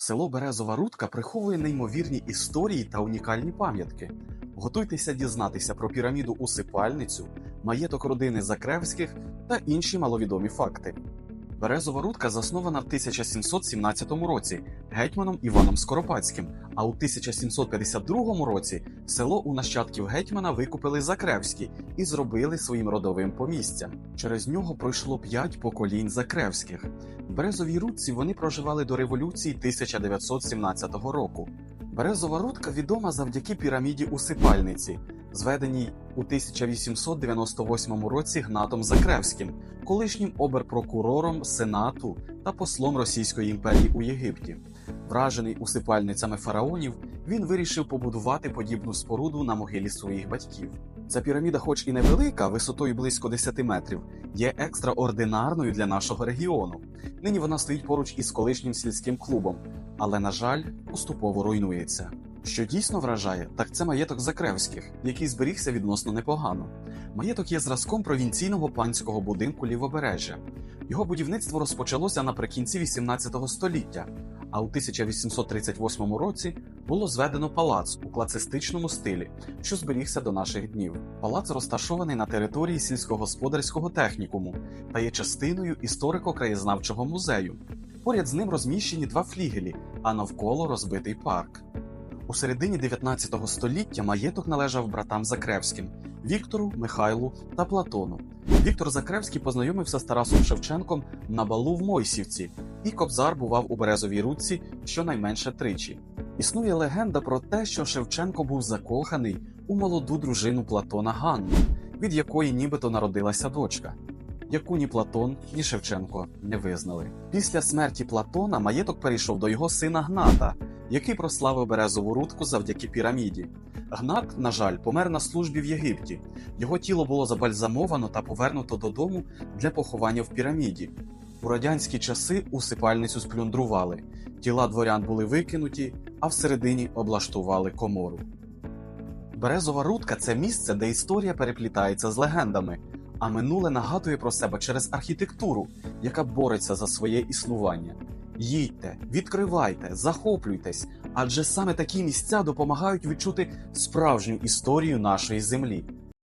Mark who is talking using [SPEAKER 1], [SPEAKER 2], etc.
[SPEAKER 1] Село Березова Рудка приховує неймовірні історії та унікальні пам'ятки. Готуйтеся дізнатися про піраміду Усипальницю, маєток родини Закревських та інші маловідомі факти. Березова Рудка заснована в 1717 році гетьманом Іваном Скоропадським, а у 1752 році село у нащадків гетьмана викупили Закревські і зробили своїм родовим помістям. Через нього пройшло п'ять поколінь Закревських. В Березовій Рудці вони проживали до революції 1917 року. Березова Рудка відома завдяки піраміді Усипальниці, зведеній у 1898 році Гнатом Закревським, колишнім оберпрокурором Сенату та послом Російської імперії у Єгипті. Вражений усипальницями фараонів, він вирішив побудувати подібну споруду на могилі своїх батьків. Ця піраміда, хоч і невелика, висотою близько 10 метрів, є екстраординарною для нашого регіону. Нині вона стоїть поруч із колишнім сільським клубом, але, на жаль, поступово руйнується. Що дійсно вражає, так це маєток Закревських, який зберігся відносно непогано. Маєток є зразком провінційного панського будинку лівобережжя. Його будівництво розпочалося наприкінці 18 століття, а у 1838 році було зведено палац у класицистичному стилі, що зберігся до наших днів. Палац розташований на території сільськогосподарського технікуму та є частиною історико-краєзнавчого музею. Поряд з ним розміщені два флігелі, а навколо розбитий парк. У середині 19 століття маєток належав братам Закревським Віктору, Михайлу та Платону. Віктор Закревський познайомився з Тарасом Шевченком на балу в Мойсівці, і Кобзар бував у Березовій Рудці щонайменше тричі. Існує легенда про те, що Шевченко був закоханий у молоду дружину Платона Ганну, від якої нібито народилася дочка, яку ні Платон, ні Шевченко не визнали. Після смерті Платона маєток перейшов до його сина Гната, який прославив Березову Рудку завдяки піраміді. Гнат, на жаль, помер на службі в Єгипті. Його тіло було забальзамовано та повернуто додому для поховання в піраміді. У радянські часи усипальницю сплюндрували, тіла дворян були викинуті, а всередині облаштували комору. Березова Рудка це місце, де історія переплітається з легендами, а минуле нагадує про себе через архітектуру, яка бореться за своє існування. Їдьте, відкривайте, захоплюйтесь, адже саме такі місця допомагають відчути справжню історію нашої землі.